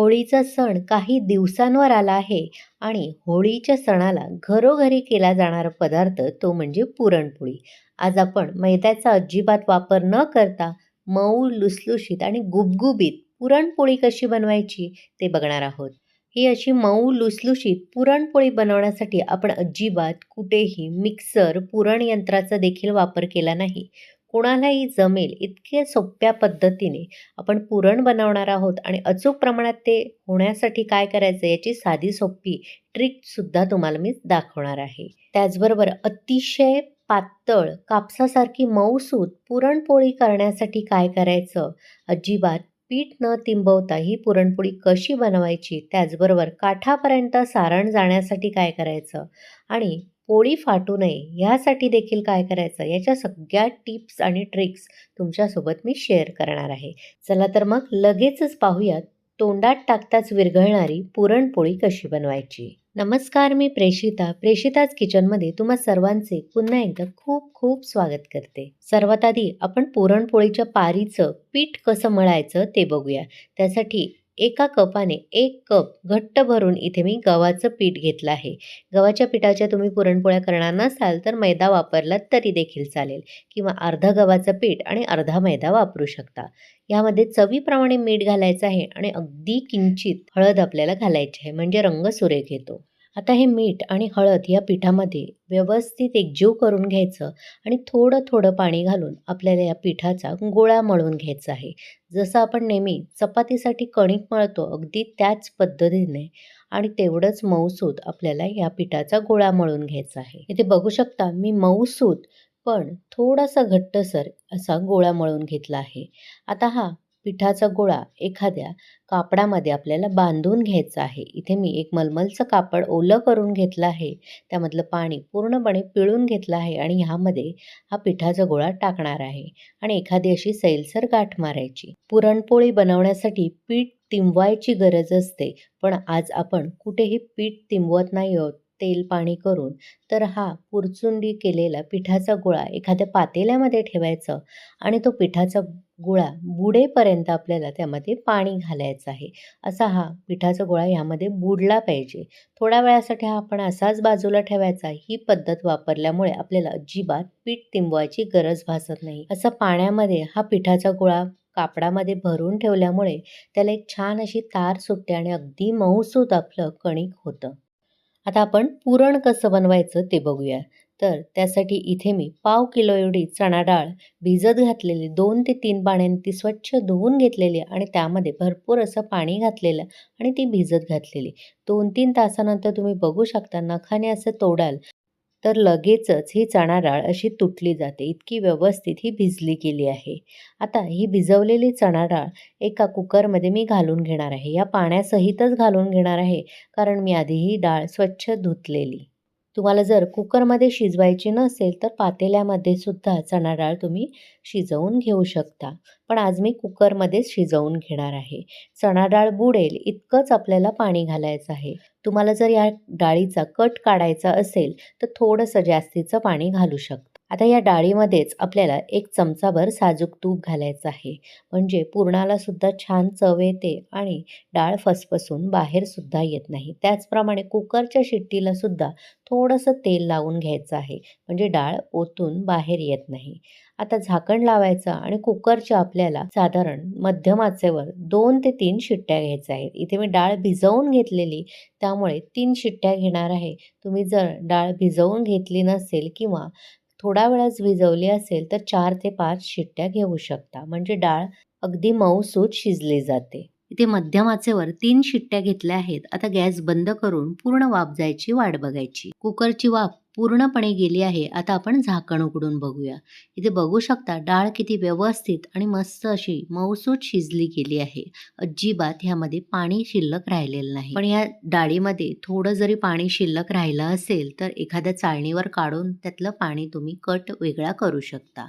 होळीचा सण काही दिवसांवर आला आहे आणि होळीच्या सणाला घरोघरी केला जाणारा पदार्थ तो म्हणजे पुरणपोळी. आज आपण मैद्याचा अजिबात वापर न करता मऊ लुसलुशीत आणि गुबगुबीत पुरणपोळी कशी बनवायची ते बघणार आहोत. ही अशी मऊ लुसलुशीत पुरणपोळी बनवण्यासाठी आपण अजिबात कुठेही मिक्सर पुरण यंत्राचा देखील वापर केला नाही. कोणालाही जमेल इतक्या सोप्या पद्धतीने आपण पुरण बनवणार आहोत आणि अचूक प्रमाणात ते होण्यासाठी काय करायचं याची साधी सोपी ट्रिकसुद्धा तुम्हाला मी दाखवणार आहे. त्याचबरोबर अतिशय पातळ कापसासारखी मऊसूत पुरणपोळी करण्यासाठी काय करायचं? अजिबात पीठ न तिंबवता ही पुरणपोळी कशी बनवायची? त्याचबरोबर काठापर्यंत सारण जाण्यासाठी काय करायचं? आणि पोळी फाटू नये. यासाठी देखील काय करायचं? याच्या सगळ्या टिप्स आणि ट्रिक्स तुमच्यासोबत मी शेअर करणार आहे. चला तर मग लगेचच पाहूयात तोंडात टाकताच विरघळणारी पुरणपोळी कशी बनवायची? नमस्कार मी प्रेषिता प्रेषिताच किचनमध्ये तुम्हा सर्वांचे पुन्हा एकदा खूप खूप स्वागत करते. सर्वात आधी आपण पुरणपोळीच्या पारीचं पीठ कसं मळायचं ते बघूया. त्यासाठी एका कपाने एक कप घट्ट भरून इथे मी गव्हाचं पीठ घेतलं आहे. गव्हाच्या पिठाच्या तुम्ही पुरणपोळ्या करणार नसाल तर मैदा वापरलात तरी देखील चालेल किंवा अर्धा गव्हाचं पीठ आणि अर्धा मैदा वापरू शकता. यामध्ये चवीप्रमाणे मीठ घालायचं आहे आणि अगदी किंचित हळद आपल्याला घालायची आहे म्हणजे रंग सुरेख येतो. आता हे मीठ आणि हळद या पिठामध्ये व्यवस्थित एकजीव करून घ्यायचं आणि थोडं थोडं पाणी घालून आपल्याला या पिठाचा गोळा मळून घ्यायचा आहे. जसं आपण नेहमी चपातीसाठी कणिक मळतो अगदी त्याच पद्धतीने आणि तेवढंच मऊसूत आपल्याला या पिठाचा गोळा मळून घ्यायचा आहे. इथे बघू शकता मी मऊसूत पण थोडासा घट्टसर असा गोळा मळून घेतला आहे. आता हा पिठाचा गोळा एखाद्या कापडामध्ये आपल्याला बांधून घ्यायचा आहे. इथे मी एक मलमलचं कापड ओलं करून घेतलं आहे. त्यामधलं पाणी पूर्णपणे पिळून घेतलं आहे आणि ह्यामध्ये हा पिठाचा गोळा टाकणार आहे आणि एखादी अशी सैलसर गाठ मारायची. पुरणपोळी बनवण्यासाठी पीठ तिंबवायची गरज असते पण आज आपण कुठेही पीठ तिंबवत नाही आहोत तेल पाणी करून तर हा पुरचुंडी केलेला पिठाचा गोळा एखाद्या पातेल्यामध्ये ठेवायचं आणि तो पिठाचा गोळा बुडेपर्यंत आपल्याला त्यामध्ये पाणी घालायचं आहे. असा हा पिठाचा गोळा यामध्ये बुडला पाहिजे. थोड्या वेळासाठी हा आपण असाच बाजूला ठेवायचा. ही पद्धत वापरल्यामुळे आपल्याला अजिबात पीठ तिंबवायची गरज भासत नाही. असं पाण्यामध्ये हा पिठाचा गोळा कापडामध्ये भरून ठेवल्यामुळे त्याला एक छान अशी तार सुटते आणि अगदी मऊसूत आपलं कणिक होतं. आता आपण पुरण कसं बनवायचं ते बघूया. तर त्यासाठी इथे मी पाव किलो एवढी चणा डाळ भिजत घातलेली दोन ते तीन पाण्याने ती स्वच्छ धुवून घेतलेली आणि त्यामध्ये भरपूर असं पाणी घातलेलं आणि ती भिजत घातलेली. दोन तीन तासानंतर तुम्ही बघू शकता नखाने असं तोडाल तर लगेचच ही चणा डाळ अशी तुटली जाते. इतकी व्यवस्थित ही भिजली गेली आहे. आता ही भिजवलेली चणा डाळ एका कुकरमध्ये मी घालून घेणार आहे. या पाण्यासहितच घालून घेणार आहे कारण मी आधी ही डाळ स्वच्छ धुतलेली. तुम्हाला जर कुकरमध्ये शिजवायची नसेल तर पातेल्यामध्ये सुद्धा चणा डाळ तुम्ही शिजवून घेऊ शकता. पण आज मी कुकरमध्येच शिजवून घेणार आहे. चणा डाळ बुडेल इतकंच आपल्याला पाणी घालायचं आहे. तुम्हाला जर या डाळीचा कट काढायचा असेल तर थोडंसं जास्तीचं पाणी घालू शकता. आता या डाळीमध्येच आपल्याला एक चमचाभर साजूक तूप घालायचं आहे. म्हणजे पुरणाला सुद्धा छान चव येते आणि डाळ फसफसून बाहेरसुद्धा येत नाही. त्याचप्रमाणे कुकरच्या शिट्टीला सुद्धा थोडंसं तेल लावून घ्यायचं आहे. म्हणजे डाळ ओतून बाहेर येत नाही. आता झाकण लावायचं आणि कुकरच्या आपल्याला साधारण मध्यम आचेवर दोन ते तीन शिट्ट्या घ्यायच्या आहेत. इथे मी डाळ भिजवून घेतलेली त्यामुळे तीन शिट्ट्या घेणार आहे. तुम्ही जर डाळ भिजवून घेतली नसेल किंवा थोडा वेळच भिजवली असेल तर चार ते पाच शिट्ट्या घेऊ शकता. म्हणजे डाळ अगदी मऊसूत शिजली जाते. इथे मध्यम आचेवर तीन शिट्ट्या घेतल्या आहेत. आता गॅस बंद करून पूर्ण वाफ जायची वाट बघायची. कुकरची वाफ पूर्णपणे गेली आहे. आता आपण झाकण उघडून बघूया. इथे बघू शकता डाळ किती व्यवस्थित आणि मस्त अशी मऊसूत शिजली गेली आहे. अजिबात ह्यामध्ये पाणी शिल्लक राहिलेलं नाही. पण या डाळीमध्ये थोडं जरी पाणी शिल्लक राहिलं असेल तर एखाद्या चाळणीवर काढून त्यातलं पाणी तुम्ही कट वेगळा करू शकता.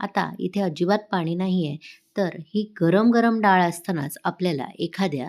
आता इथे अजिबात पाणी नाही आहे तर ही गरम गरम डाळ असतानाच आपल्याला एखाद्या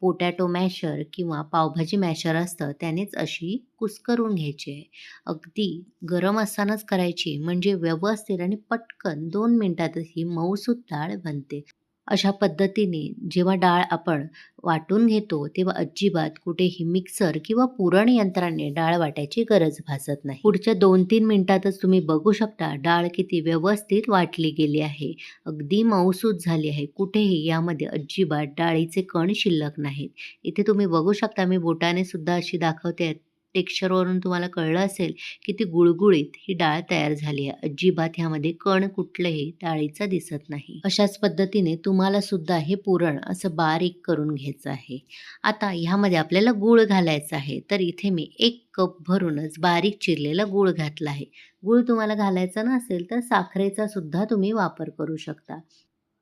पोटॅटो मॅशर किंवा पावभाजी मॅशर असतं त्यानेच अशी कुस्करून घ्यायची आहे. अगदी गरम असतानाच करायची म्हणजे व्यवस्थित आणि पटकन दोन मिनटातच ही मऊसूत डाळ बनते. अशा पद्धतीने जेव्हा डाळ आपण वाटून घेतो तेव्हा अजिबात कुठेही मिक्सर किंवा पुरण यंत्राने डाळ वाटायची गरज भासत नाही. पुढच्या दोन तीन मिनिटातच तुम्ही बघू शकता डाळ किती व्यवस्थित वाटली गेली आहे. अगदी मऊसूत झाली आहे. कुठेही यामध्ये अजिबात डाळीचे कण शिल्लक नाहीत. इथे तुम्ही बघू शकता मी बोटाने सुद्धा अशी दाखवते. टेक्स्चरवरून तुम्हाला कळलं असेल की ती गुळगुळीत ही डाळ तयार झाली आहे. अजिबात ह्यामध्ये कण कुठलंही डाळीचा दिसत नाही. अशाच पद्धतीने तुम्हाला सुद्धा हे पुरण असं बारीक करून घ्यायचं आहे. आता ह्यामध्ये आपल्याला गूळ घालायचा आहे. तर इथे मी एक कप भरूनच बारीक चिरलेला गूळ घातला आहे. गूळ तुम्हाला घालायचा नसेल तर साखरेचा सुद्धा तुम्ही वापर करू शकता.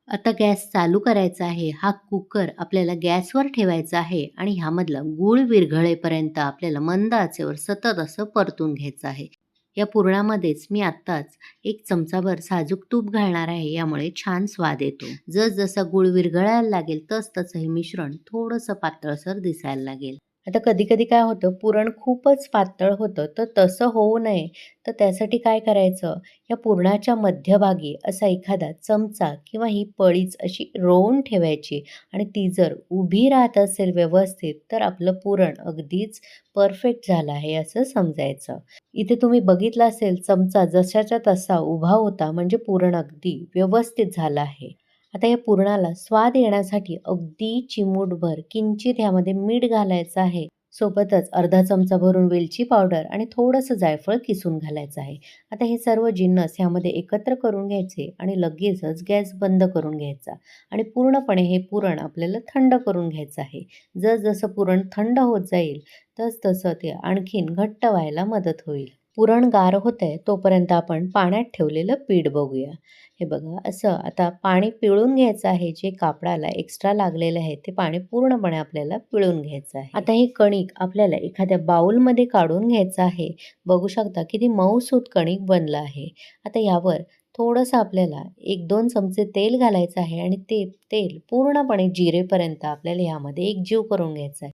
आता गॅस चालू करायचा आहे. हा कुकर आपल्याला गॅसवर ठेवायचा आहे आणि ह्यामधला गूळ विरघळेपर्यंत आपल्याला मंद आचेवर सतत असं परतून घ्यायचं आहे. या पुरणामध्येच मी आत्ताच एक चमचाभर साजूक तूप घालणार आहे. यामुळे छान स्वाद येतो. जसजसा गूळ विरघळायला लागेल तस तसं हे मिश्रण थोडंसं पातळसर दिसायला लागेल. आता कधी कधी काय होतं पुरण खूपच पातळ होतं तर तसं होऊ नये. तर त्यासाठी काय करायचं? या पुरणाच्या मध्यभागी असा एखादा चमचा किंवा ही पळीच अशी रोवून ठेवायची आणि ती जर उभी राहत असेल व्यवस्थित तर आपलं पुरण अगदीच परफेक्ट झालं आहे असं समजायचं. इथे तुम्ही बघितलं असेल चमचा जशाच्या तसा उभा होता म्हणजे पुरण अगदी व्यवस्थित झालं आहे. आता या पुरणाला स्वाद येण्यासाठी अगदी चिमूटभर किंचित ह्यामध्ये मीठ घालायचं आहे. सोबतच अर्धा चमचा भरून वेलची पावडर आणि थोडंसं जायफळ किसून घालायचं आहे. आता हे सर्व जिन्नस ह्यामध्ये एकत्र करून घ्यायचे आणि लगेचच गॅस बंद करून घ्यायचा आणि पूर्णपणे हे पुरण आपल्याला थंड करून घ्यायचं आहे. जसजसं पुरण थंड होत जाईल तसतसं ते आणखीन घट्ट व्हायला मदत होईल. पुरण गार होतंय तोपर्यंत आपण पाण्यात ठेवलेलं पीठ बघूया. हे बघा असं आता पाणी पिळून घ्यायचं आहे जे कापडाला एक्स्ट्रा लागलेलं आहे ते पाणी पूर्णपणे आपल्याला पिळून घ्यायचं आहे. आता ही कणिक आपल्याला एखाद्या बाऊलमध्ये काढून घ्यायचं आहे. बघू शकता किती मऊसूत कणिक बनलं आहे. आता यावर थोडंसं आपल्याला एक दोन चमचे तेल घालायचं आहे आणि ते तेल पूर्णपणे जिरेपर्यंत आपल्याला यामध्ये एकजीव करून घ्यायचं आहे.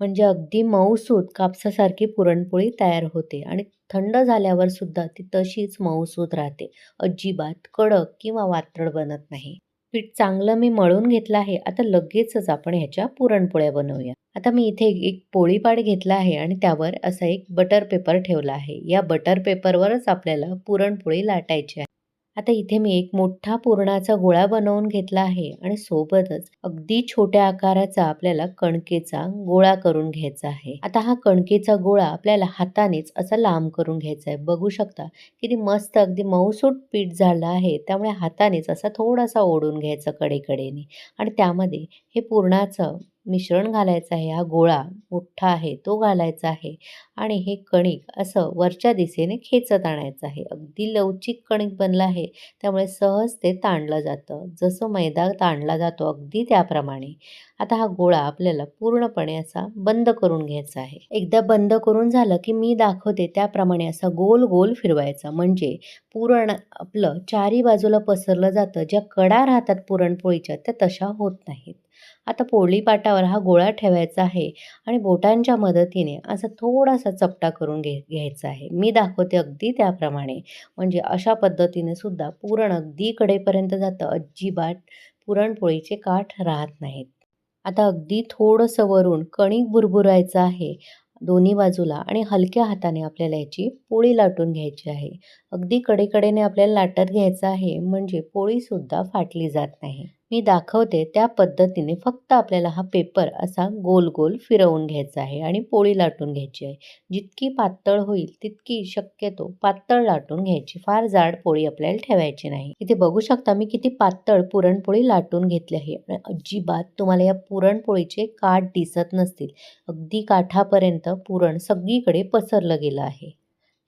म्हणजे अगदी मऊसूत कापसासारखी पुरणपोळी तयार होते आणि थंड झाल्यावर सुद्धा ती तशीच मऊसूत राहते. अजिबात कडक किंवा वात्रड बनत नाही. पीठ चांगलं मी मळून घेतलं आहे. आता लगेचच आपण ह्याच्या पुरणपोळ्या बनवूया. आता मी इथे एक पोळीपाड घेतला आहे आणि त्यावर असा एक बटर पेपर ठेवला आहे. या बटर पेपरवरच आपल्याला पुरणपोळी लाटायची आहे. आता इथे मी एक मोठा पुरणाचा गोळा बनवून घेतला आहे आणि सोबतच अगदी छोट्या आकाराचा आपल्याला कणकेचा गोळा करून घ्यायचा आहे. आता हा कणकेचा गोळा आपल्याला हातानेच असा लांब करून घ्यायचा आहे. बघू शकता किती मस्त अगदी मऊसूट पीठ झालं आहे. त्यामुळे हातानेच असा थोडासा ओढून घ्यायचा कडेकडेने. आणि त्यामध्ये हे पुरणाचं मिश्रण घालायचं आहे. हा गोळा मोठा आहे तो घालायचा आहे आणि हे कणिक असं वरच्या दिशेने खेचत आणायचं आहे. अगदी लवचिक कणिक बनलं आहे त्यामुळे सहज ते ताणलं जातं. जसं मैदा ताणला जातो अगदी त्याप्रमाणे. आता हा गोळा आपल्याला पूर्णपणे असा बंद करून घ्यायचा आहे. एकदा बंद करून झालं की मी दाखवते त्याप्रमाणे असा गोल गोल फिरवायचा. म्हणजे पुरण आपलं चारी बाजूला पसरलं जातं. ज्या कडा राहतात पुरणपोळीच्या त्या तशा होत नाहीत. आता पोळी पाटावर हा गोळा ठेवायचा आहे आणि बोटांच्या मदतीने असा थोडासा चपटा करून घे घ्यायचा आहे. मी दाखवते अगदी त्याप्रमाणे. म्हणजे अशा पद्धतीने सुद्धा पुरण अगदी कडेपर्यंत जातं. अजिबात पुरणपोळीचे काठ राहत नाहीत. आता अगदी थोडंसं वरून कणिक भुरभुरायचं आहे दोन्ही बाजूला आणि हलक्या हाताने आपल्याला याची पोळी लाटून घ्यायची आहे. अगदी कडेकडेने आपल्याला लाटत घ्यायचं आहे म्हणजे पोळीसुद्धा फाटली जात नाही. मी दाखवते त्या पद्धतीने फक्त आपल्याला हा पेपर असा गोल गोल फिरवून घ्यायचा आहे आणि पोळी लाटून घ्यायची आहे. जितकी पातळ होईल तितकी शक्यतो पातळ लाटून घ्यायची. फार जाड पोळी आपल्याला ठेवायची नाही. इथे बघू शकता मी किती पातळ पुरणपोळी लाटून घेतली आहे. आणि अजिबात तुम्हाला या पुरणपोळीचे काठ दिसत नसतील. अगदी काठापर्यंत पुरण सगळीकडे पसरलं गेलं आहे.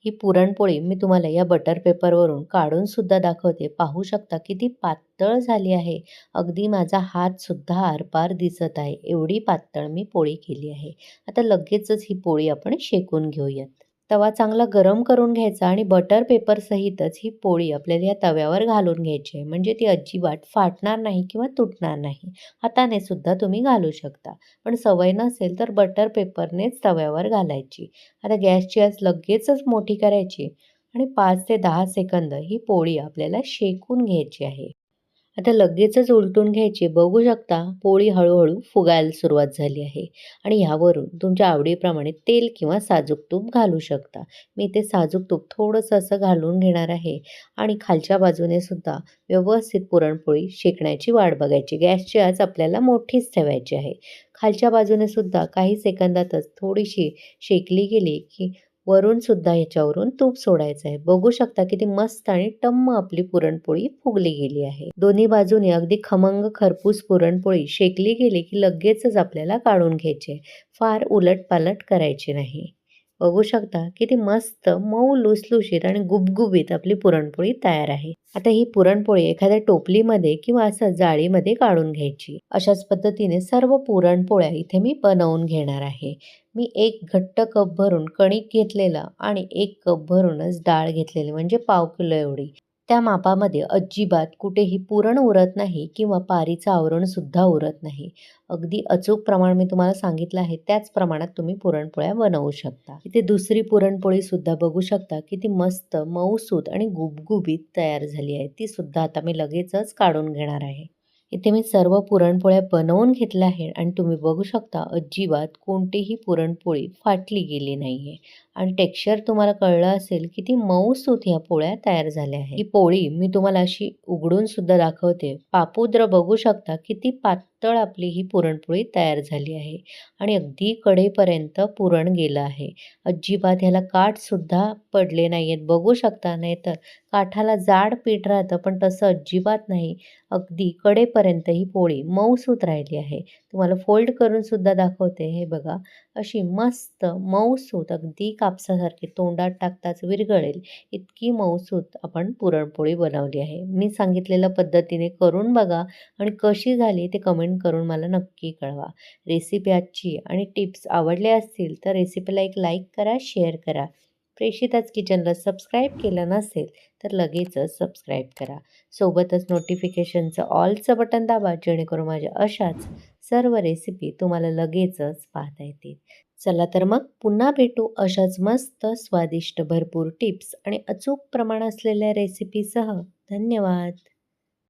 ही पुरणपोळी मी तुम्हाला या बटर पेपरवरून काढून सुद्धा दाखवते. पाहू शकता किती पातळ झाली आहे. अगदी माझा हातसुद्धा आरपार दिसत आहे. एवढी पातळ मी पोळी केली आहे. आता लगेचच ही पोळी आपण शेकून घेऊयात. तवा चांगला गरम करून घ्यायचा आणि बटर पेपरसहितच ही पोळी आपल्याला या तव्यावर घालून घ्यायची आहे. म्हणजे ती अजिबात फाटणार नाही किंवा तुटणार नाही. हाताने सुद्धा तुम्ही घालू शकता. पण सवय नसेल तर बटर पेपरनेच तव्यावर घालायची. आता गॅसची आज लगेचच मोठी करायची आणि पाच ते दहा सेकंद ही पोळी आपल्याला शेकून घ्यायची आहे. आता लगेचच उलटून घ्यायची. बघू शकता पोळी हळूहळू फुगायला सुरुवात झाली आहे. आणि ह्यावरून तुमच्या आवडीप्रमाणे तेल किंवा साजूक तूप घालू शकता. मी ते साजूक तूप थोडंसं असं घालून घेणार आहे. आणि खालच्या बाजूने सुद्धा व्यवस्थित पुरणपोळी शेकण्याची वाट बघायची. गॅसची आज आपल्याला मोठीच ठेवायची आहे. खालच्या बाजूने सुद्धा काही सेकंदातच थोडीशी शेकली गेली की वरून सुद्धा ह्याच्यावरून तूप सोडायचं आहे. बघू शकता किती मस्त आणि टम्म आपली पुरणपोळी फुगली गेली आहे. दोन्ही बाजूने अगदी खमंग खरपूस पुरणपोळी शेकली गेली की लगेचच आपल्याला काढून घ्यायचे फार उलटपालट करायची नाही. बघू शकता किती मस्त मऊ लुसलुशीत आणि गुबगुबीत आपली पुरणपोळी तयार आहे. आता ही पुरणपोळी एखाद्या टोपलीमध्ये किंवा असं जाळीमध्ये काढून घ्यायची. अशाच पद्धतीने सर्व पुरणपोळ्या इथे मी बनवून घेणार आहे. मी एक घट्ट कप भरून कणिक घेतलेला आणि एक कप भरूनच डाळ घेतलेली म्हणजे पाव किलो एवढी. त्या मापामध्ये अजिबात कुठेही पुरण उरत नाही किंवा पारीचं आवरणसुद्धा उरत नाही. अगदी अचूक प्रमाण मी तुम्हाला सांगितलं आहे त्याच प्रमाणात तुम्ही पुरणपोळ्या बनवू शकता. इथे दुसरी पुरणपोळीसुद्धा बघू शकता किती मस्त मऊसूत आणि गुबगुबीत तयार झाली आहे. ती सुद्धा आता मी लगेचच काढून घेणार आहे. इथे मी सर्व पुरणपोळ्या बनवून घेतल्या आहेत आणि तुम्ही बघू शकता अजिबात कोणतीही पुरणपोळी फाटली गेली नाही आहे आणि टेक्स्चर तुम्हाला कळलं असेल की ती मऊसूत ह्या पोळ्या तयार झाल्या आहेत. ही पोळी मी तुम्हाला अशी उघडून सुद्धा दाखवते. पापुद्र बघू शकता किती पातळ आपली ही पुरणपोळी तयार झाली आहे. आणि अगदी कडेपर्यंत पुरण गेलं आहे. अजिबात ह्याला काठसुद्धा पडले नाही आहेत बघू शकता नाही तर काठाला जाड पीठ राहतं पण तसं अजिबात नाही. अगदी कडेपर्यंत ही पोळी मऊसूत राहिली आहे. तुम्हाला फोल्ड करून सुद्धा दाखवते हे बघा. अशी मस्त मऊसूत अगदी कापसासारखी तोंडात टाकताच विरघळेल इतकी मऊसूत आपण पुरणपोळी बनवली आहे. मी सांगितलेल्या पद्धतीने करून बघा आणि कशी झाली ते कमेंट करून मला नक्की कळवा. रेसिपी आजची आणि टिप्स आवडल्या असतील तर रेसिपीला एक लाईक करा शेअर करा. प्रेषिताच किचनला सबस्क्राईब केलं नसेल तर लगेचच सबस्क्राईब करा. सोबतच नोटिफिकेशनचं ऑलचं बटन दाबा जेणेकरून माझ्या अशाच सर्व रेसिपी तुम्हाला लगेचच पाहता येतील. चला तर मग पुन्हा भेटू अशाच मस्त स्वादिष्ट भरपूर टिप्स आणि अचूक प्रमाण असलेल्या रेसिपीसह धन्यवाद!